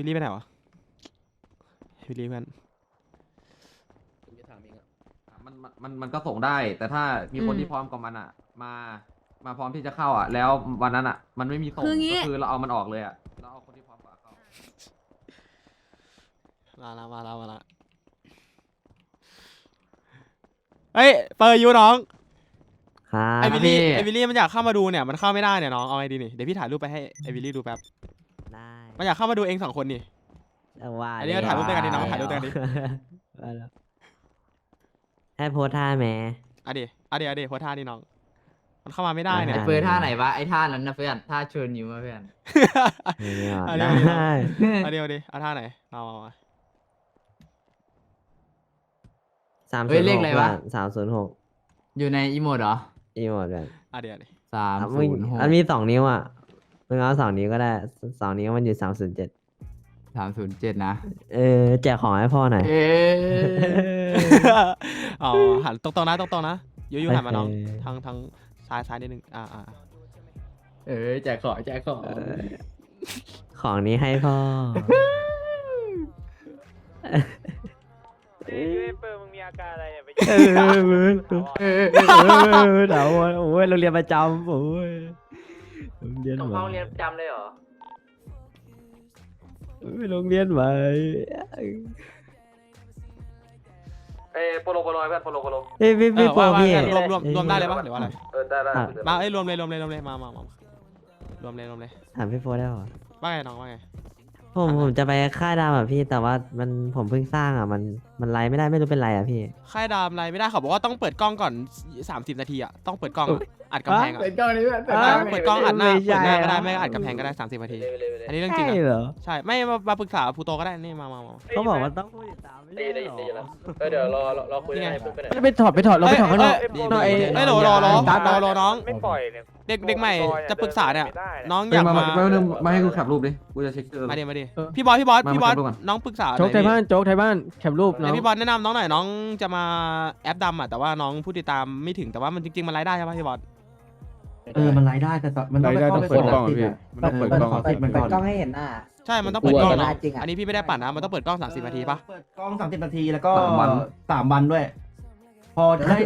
วิลลี่ไปไหนวะวิลลี่เพื่อนมันมันมันมันก็ส่งได้ แต่ถ้ามีคนอืมที่พร้อมกับมันอะ มา มาพร้อมที่จะเข้าอะ แล้ววันนั้นอะ มันไม่มีส่งคืองี้ ก็คือเราเอามันออกเลยอะเราเอาคนที่พร้อมกว่าเข้า มาละมาละมาละเฮ้ยเปิดอยู่น้องครับไอวิลลี่ ไอวิลลี่มันอยากเข้ามาดูเนี่ยมันเข้าไม่ได้เนี่ยน้องเอาไงดีนี่เดี๋ยวพี่ถ่ายรูปไปให้ไอวิลลี่ดูแป๊บได้ มันอยากเข้ามาดูเองสองคนนี่ เอาว่าอันนี้ก็ถ่ายรูปด้วยกันดิน้องถ่ายรูปด้วยกันดิ ว่าแล้วให้โพสท่าแหม อะดีอะดีอะดีโพสท่าดิน้อง มันเข้ามาไม่ได้เนี่ยได้เฟิร์สท่าไหนวะไอ้ท่านั้นนะเพื่อนท่าเชิญนิ้วมาเพื่อนนี่อะอันนี้ได้ เอาดีเอาดีเอาท่าไหนมามามาสามเฮ้ยเลขอะไรวะ สามศูนย์หกอยู่ในอีโมดเหรออีหมดเลยอะดีอะดีสามอะศูมึงนย์หกมันมีสองนิ้วอะ มึงเอาสองนิ้วก็ได้สองนิ้วมันอยู่สามศูนย์เจ็ดสามศูนย์เจ็ดนะ เออแจกของให้พ่อหน่อย เอ๊ะ อ๋อหันตรงๆนะตรงๆนะยูยูหันมาน้องโอเคทางทางซ้ายซ้ายนิดนึง อ่าอ่าเออแจกของแจกของของนี้ให้พ่อเฮ้ยเปิดมึงมีอาการอะไรเนี่ยไปเออมึงเออเออเดี๋ยวโอ้ยโรงเรียนประจำโอ้ยโรง เรียนต้องใหม่เข้าเรียนประจำเลยเหรอโอ้ยโรงเรียนใหม่เอ้ยโปโลโปโลเพื่อนโปโลโปโลเฮ้ยพี่เอพี่อโปรว่าว่าพี่รวมรวมรวมได้เลยปะหรือว่าอะไร เออได้ได้อะมาเอ้ยรวมเลยรวมเลยรวมเลยมามามามารวมเลยรวมเลยถามพี่โปรได้เหรอว่าไงน้องว่าไง ผมผมจะไปค่ายดาวอะพี่ แต่ว่ามันผมเพิ่งสร้างอะมันมันไลฟ์ไม่ได้ไม่รู้เป็นไรอะพี่ ค่ายดามอะไรไม่ได้เขาบอกว่าต้องเปิดกล้องก่อน 30 นาทีอะต้องเปิดกล้องอะอัดกำแพงอะเปิดกล้องนี้เพื่อนเปิดกล้องเปิดกล้องอัดหน้าไม่เปิดหน้าก็ได้ใช่ไม่อะก็อัดกำแพงก็ได้ 30 นาทีเลยเลยเลยอันนี้เรื่องจริงใช่อะเหรอใช่ไม่มามาปรึกษาภูโตก็ได้นี่มามามา เขาบอกว่าต้องผู้ติดตามไม่ได้ใช่ยินเหรได้ยินได้ยินแล้วอเออเดี๋ยวรอรอรอคุยได้ปุ๊บไปไหนไปถอดไปถอดเราไปถอดข้างนอกเอ้ยนอกไอ้เอ้ยรอรอรอรอรอน้อง ไม่ปล่อยเนี่ยเด็กเด็กใหม่จะปรึกษาเนี่ยไม่ได้ะน้องอเฮ้ยยากมามามามามาให้กูขับรูปดิ กูจะเช็คชื่อมาดิมาดิเออพี่บอสพี่บอสมาพี่บอสมาดูก่อน น้องปรึกษาโจ๊กไทยบ้านโจ๊กไทยบ้านแคปรูปไหนน้องพี่บอสแนะนำน้องหน่อยน้องจะมาแอปดำอะแต่ว่าน้องผู้ติดตามไม่ถึงแต่ว่ามันจริงๆมันรายได้ใช่ปะพี่บอสเออมันไลฟ์ได้แต่ตอนมันต้องไปรายได้เข้าต้องไปเปิดขกล้องติดอะพี่อะมันต้องเปิดกล้องขอติดมันก่อนกล้องให้เห็นหน้า ใช่มันต้องเปิดกล้องกลัวน้องจริงอะ อันนี้พี่ไม่ได้ปั่นนะมันต้องเปิดกล้อง30นาทีปะเปิดกล้องสามสิบนาทีแล้วก็สามวัน สามวันด้วย พอได้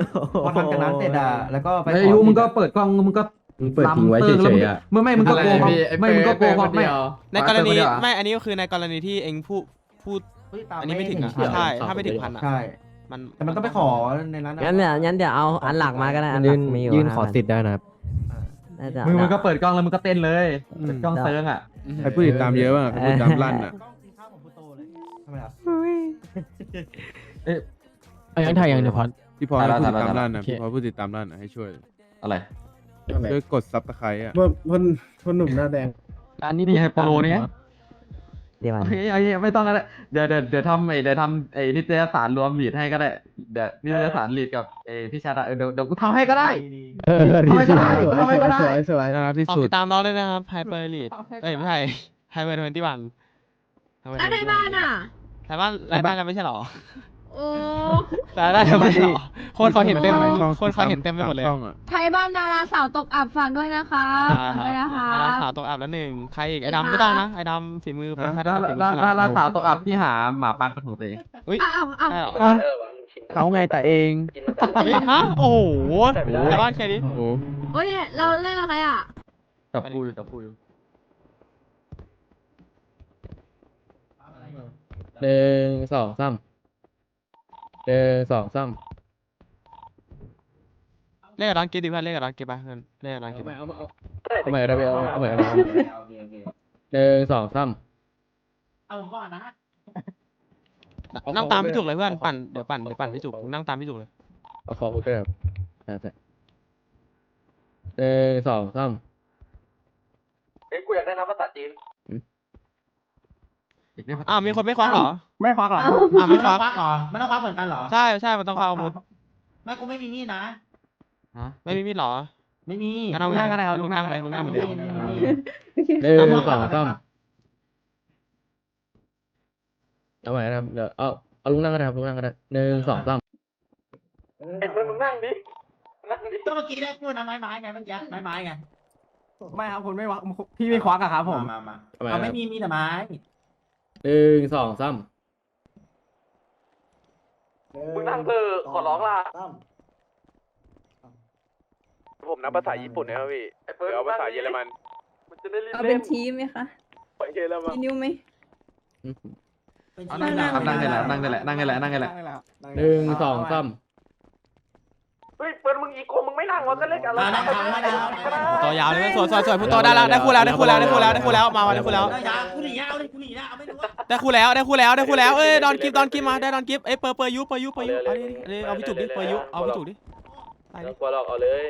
พอทำจากนั้นเสร็จอะแล้วก็ไปไอ้ขอยูมึงก็ติดอะเปิดกล้องมึงก็ มึงเปิดทิ้งไว้เฉยๆอะไม่ไม่มึงก็โกงเขาไม่มึงก็โกงเขาไม่ในกรณีเปิดคนเดียวอะไม่อันนี้ก็คือในกรณีที่เองพูดพูดผู้ติดตามอันนี้ไม่ถึงอะเชื่อใช่ถ้าไม่ถึงพันอะใช่มันแต่มันต้องไปขอในนั้นอะงั้นเดี๋ยวงั้นเดี๋ยวเอาอันหลักมาก็ได้อันหลัยืกนมีอยู่ยืนห้าขอพันสิทธิ์ได้นะครับน่าจะมึงมึงก็เปิดกล้องแล้วมึงก็เต้นเลยอืมเปิดกล้องเซิร์งอะใครผู้ติดตามเยอะบ้างใครผู้ติดตามลั่นอะกล้องกินข้าวของผู้โตเลยทำไมอะไอ้ยังไทยยังเดี๋ยวพอดที่พอให้ได้ผู้ได้ติดตามได้ลั่นนะโอเคพี่พอผู้ติดตามลั่นนะให้ช่วยอะไร ช่วยกดซับสไครต์อะว่าพ่นพ่นหนุ่มหน้าแดงอันนี้นี่ให้โปโลเนี่ยเดี๋ยวมันโอเคโอเคไม่ต้องก็ได้เดี๋ยวเดี๋ยวเดี๋ยวทำไอ้เดี๋ยวทำไอ้นิตยสารรวมลีดให้ก็ได้เดี๋ยวนิตยสารลีดกับไอ้พี่ชาดาเออเดี๋ยวเดี๋ยวกูทำให้ก็ได้ เออทำไมก็ได้ทำไมก็ได้สวยสวยน่ารักที่ฝากสุด ติดตามน้องด้วยนะครับไฮเปอร์ลีดเอ้ยไม่ใช่ไฮเปอร์ทเวนตี้วันแล้วในบ้านอะไทยบ้านรายได้แล้วไม่ใช่หรอ โอ้รายได้แล้วไม่ใช่หรอโคนเขาเห็นเต็มเลยโคนเขาเห็นเต็มไปหมดเลยช่องอะไทยบ้านดาราสาวตกอับฝากด้วยนะคะฝากด้วยนะคะดาราสาวตกอับแล้วหนึ่งใครอีกไอ้ดำไม่ต้องนะไอ้ดำฝีมือแล้วพัฒแล้วนาฝีมืแล้วอแล้วสาวตกอับที่หาหมาปังกระถูตัวเองอุ้ยอ้าวอ้าวใช่หรอเขาไงแต่เองเฮ้ยฮะโอ้โหไอ้บ้านแค่นี้โอ้โหโอ้ยเราเล่นอะไรอะจับกูอยู่จับกูอยู่หนึ่งสองสาม หนึ่งสองสามเล่นกับร้านเกมดิเพื่อนเล่นกับร้านเกมไปเพื่อนเล่นกับร้านเกมเอาใหม่เอาเอาใหม่ได้ไหมเอาเอาใหม่เอาใหม่หนึ่งสองสามนั่งตามพี่จุกเลยเพื่อนปั่นเดี๋ยวปั่นเดี๋ยวปั่นพี่จุกนั่งตามพี่จุกเลยเอาขอพูดกันแบบอ่าใช่หนึ่งสองสามเฮ้ยกูอยากได้น้ำภาษาจีน อ้าวมีคนไม่คว้าเหรอ ไม่ควักหรออ้าวไม่คว้าหรอไม่ต้องควักเหมือนกันเหรอใช่ใช่มันต้องคว้าอาวุธไม่กูไม่มีมีดนะไม่มีมีดเหรอไม่มีงั้นเอานั่งก็ได้ครับลุงนั่งไปลุงนั่งเหมือนเดิมหนึ่งสองสามเอาใหม่นะครับเดี๋ยวเอาเอาลุงนั่งก็ได้ครับลุงนั่งก็ได้หนึ่งสองสามเห็นมึงนั่งดินั่งดิก็เมื่อกี้ได้พูดนะไม้ไม้ไงเมื่อกี้ไม้ไม้ไงไม่ครับคุณไม่ควักพี่ไม่ควักอะครับผมเอาใหม่เอานะคไม่รับมีมีแต่ไม้ หนึ่งสองสามมึงนั่งเถอะขอร้องล่ะผมนับภาษาญี่ปุ่นนะครับพี่เดี๋ยวเอาภาษาเยอรมันมันจะได้รีบเอาเล่เป็นนทีมไหมคะเยอรมันมีนิ้วไหม เอานั่งนั่งนั่งได้แหละนั่งได้แหละนั่งได้แหละนั่งได้แหละหนึ่งสองสามเฮ้ยเปิดมึงอีกคนมึงไม่นั่งวะก็เล่นกันแล้วตัวยาวเลยสวยสวยสวยพูดโตได้แล้วได้คู่แล้วได้คู่แล้วได้คู่แล้วได้คู่แล้วมาวันได้คู่แล้วได้คู่แล้วได้คู่แล้วได้คู่แล้วเอ้ยดอนกิฟดอนกิฟมาได้ดอนกิฟเอ้ยเปอร์เปอร์ยูเปอร์ยูเปอร์ยูเอาดิเอาดิเอาพี่จุกดิเปอร์ยูเอาพี่จุกดิไปดิ กลัวหรอกเอาเลย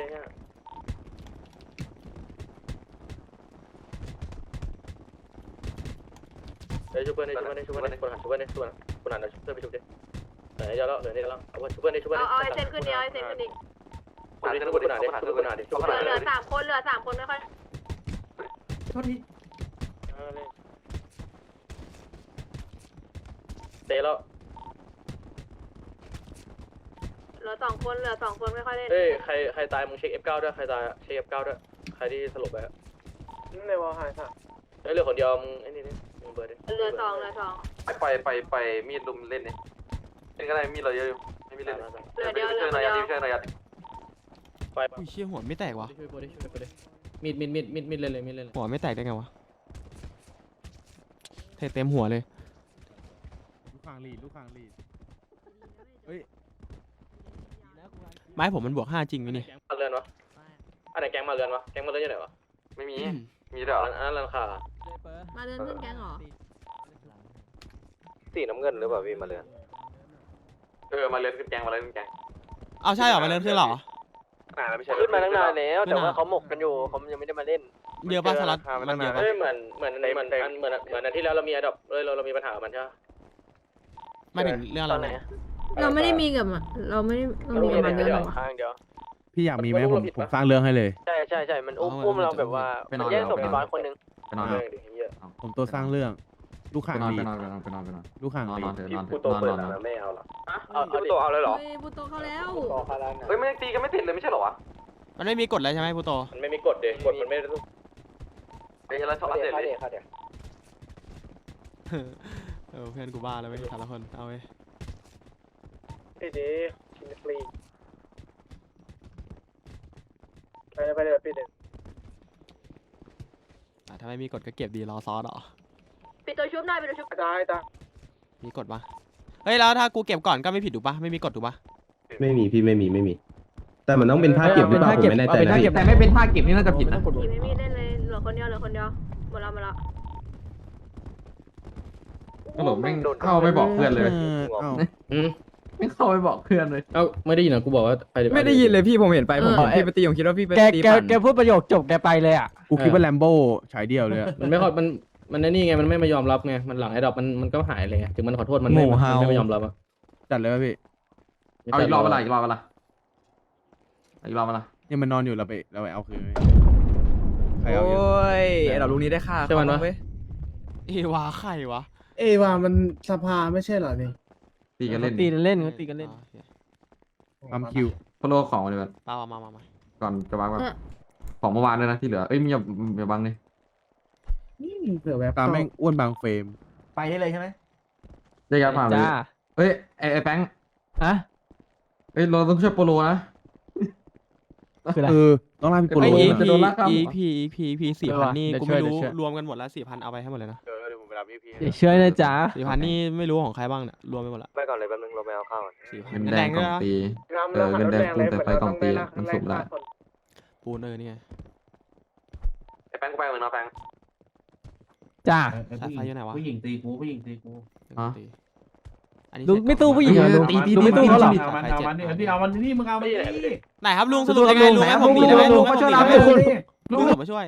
เฮ้ยชุบเพื่อนดิชุบเพื่อนดิชุบเพื่อนดิคนหันชุบเพื่อนดิชุบเพื่อนคนหันเอาชุบเพื่อนไปชุบดิเหลือนี่เดียวแล้วเหลือนี่เดียวแล้วเอาชุบเพื่อนดิชุบเพื่อนเอาดิเอาไอเซนขึ้นเดียวไอเซนขึ้นอีก คนนี้คนหันดิชุบคนหันดิชุบคนเหหันลือเหลืดิอสามคนเหลือสามคนไม่ค่อยโทษทีเตะแล้วเหลือสองคนเหลือสองคนไม่ค่อยเล่นเฮ้ยใครใครตายมึงเช็ค F9 ด้วยใครตายเช็ค F9 ด้วยใครที่สลบไปอะในวอลหายค่ะเฮ้ยเหลือคนเดียวมึงไอ้นี่ดิมึงเบิร์ดดิเหลือสองเหลือสองไปไปไปมีดลุมเล่นนี่เล่นก็ได้มีดเราเยอะอยู่ไม่มีเล่นเหลือเดียวเหลืช่อวยหน่อยเดียัยว ไปอุ้ยเชี่ยหัวไม่แตกวะช่วยโปรดิช่วยโปรดิมีดมีดมีดมีดมีดเลยเลยมีดเลยเลยหัวไม่แตกได้ไงวะเทเต็มหัวเลย ลูกคางลีดลูกคางลีดไม้ผมมันบวกห้าจริงไหมนี่มาเรือนวะอันไหนแกงมาเรือนวะแกงมาเรือนอยู่ไหนวะไม่มี มีเดี๋ยวอันนั้นราคามาเดินขึ้นแก๊งเหรอ สีน้ำเงินหรือเปล่าพี่มาเรือน เออมาเรือนขึ้นแกงมาเรือนขึ้นแกงเอาใช่เหรอมาเล่นขึ้นเหรอ นานแล้วไม่ใช่ขึ้นมาตั้งนานแล้ว แต่ว่าเขาหมกกันอยู่เขายังไม่ได้มาเล่น เยอะป่ะสล็อตมันเยอะป่ะเฮ้ยเหมือนเหมือนเหมือนเหมือนเหมือนเหมือนที่แล้วเรามีอดอปเลยเราเรามีปัญหามันใช่ไหมไม่ถึงเรื่องอะไรนะเราไม่ได้มีกับมันเราไม่ได้เรามีกับมันเยอะหรอวะข้างเดียวพี่อยากมีไหมผมผมสร้างเรื่องให้เลย ใช่ใช่ใช่มันอุ้มอุ้มเราแบบว่าไปนอนแย่งศพไปพี่นบออนสคนนึงไปนอนเออดิเหี้ยผมตัวสร้างเรื่อง ลูกไปคางนอนลีไปดนอนไปนอนไปนอนไปนอน ลูกคางนอนลีนอนดเถอะนอนเถกูอะโตนอนเปิดนอนแล้วไม่เอาหรอกเอาเอาตัวเอาเลยเหรอ เฮ้ยบุโตเข้าแล้วเฮ้ยมันยังตีกันไม่ติดเลยไม่ใช่เหรอวะมันไม่มีกฎเลยใช่ไหมพูโตมันไม่มีกฎเดกฎมันไม่ได้ไอ้ยแล้วชอบอัปเดตเลยเออเพื่อนกูบ้าแล้วเว้ยแต่ละคนเอาเว้ยไอ้ดีชินฟรีไปเลยไปเลยพี่เด่นอะถ้าไม่มีกฎก็เก็บดีรอซอสเหรอ ปิดตัวชุบหน่อยปิดตัวชุบได้จ้ะมีกฎปะเฮ้ยแล้วถ้ากูเก็บก่อนก็ไม่ผิดถูกปะไม่มีกฎถูกปะไม่มีพี่ไม่มีไม่มี แต่มันต้องเป็นท่าเก็บหรือเปล่าผมไม่แน่ใจนะพี่แต่ไม่เป็นท่าเก็บนี่น่าจะผิดนะทีไม่มีเล่นเลยเหลือคนเดียวเหลือคนเดียวหมดแล้วหมดแล้วตลกแม่งเข้าไม่บอกเพื่อนเลยเอ้าอืมไม่เข้าไปบอกเพื่อนเลย เอ้าไม่ได้ยินเหรอกูบอกว่าไปไม่ได้ยินเลยพี่ผมเห็นไปผมเห็นเออพี่ไปตีผมคิดว่าพี่ไปแกตีแกปั่นแกพูดประโยคจบแกไปเลยอะกูคิดว่าแลมโบ้ฉายเดียวเลยอะมันไม่ค่อยมัน มันนั่นนี่ไงมันไม่มายอมรับไงมันหลังไอ้ดอกมันมันก็หายเลยไงถึงมันขอโทษมันไม่หมู่มันเฮาไม่มายอมรับอะจัดเลยป่ะพี่เอาอีกรอบเวลาอีกรอบเวลาอีกรอบเวลาเนี่ยมันนอนอยู่เราไปเราไปเอาคืนไหมใครโอเอาอยู่้ยไอ้ดอกลูกนี้ได้ค่าใช่มันวะ เว้ยเอวาใครวะเอว่ามันสภาไม่ใช่เหรอนี่ตีกันเล่นตีกันเล่นตีกันเล่นอ๋อโอเคความคิวฟอลโล่ของมาเลยก่อนเอามามามาก่อนจะวางแบบเออของเมื่อวานด้วยนะที่เหลือเอ้ยมีอย่าอย่าบังเลย เผื่อแบบตามแม่งอ้วนบางเฟรม ไปได้เลยใช่ไหมได้ยัดผ่านเลยจ้าเฮ้ยไอ้ไอ้แป้งฮะ เฮ้ยเราต้องช่วยโปโลนะ คืออะไร เออต้องล่าพี่โปโลไอ้โอ้อียมันจะโดนลากข้ามพีพีพีพีสี่เออพันว่ะนี่เดี๋ยวกูช่วยไม่รู้เดี๋ยวช่วย รวมกันหมดแล้วสี่พันเอาไปให้หมดเลยนะเออเดี๋ยวผมไปรับพี่พี่เดี๋ยวช่วยนะจ๊ะสี่พันนี่ไม่รู้ของใครบ้างเนี่ยรวมไปหมดละไปก่อนเลยแป๊บนึงเราไปเอาข้าวสี่พันเงินเงินแดแดงงกด้ล่วอยงนะตีรำเออเงินแดงเลยแต่ไปกล่องตีอะมันสุกละ ปูนเออนี่ไงไอ้แป้งกูไปมึงเนาะแป้ง จ้าสายไฟอยู่ไหนวะ ผู้หญิงตีกูผู้หญิงตีกูฮะตีอันนี้ลุงเสร็จไม่ตู้ผู้หญิงเหรอลุงตีตีลุงไม่ตู้ตีเขาเหรอตีเอามันเอามันนี่พี่เอามันนี่มึงเอามันนี่ไหนครับลุงสรุปยังไงลุงให้ผมหนีได้ไหมลุงให้ผมหนีได้ไหมลุงลุงผมมาช่วย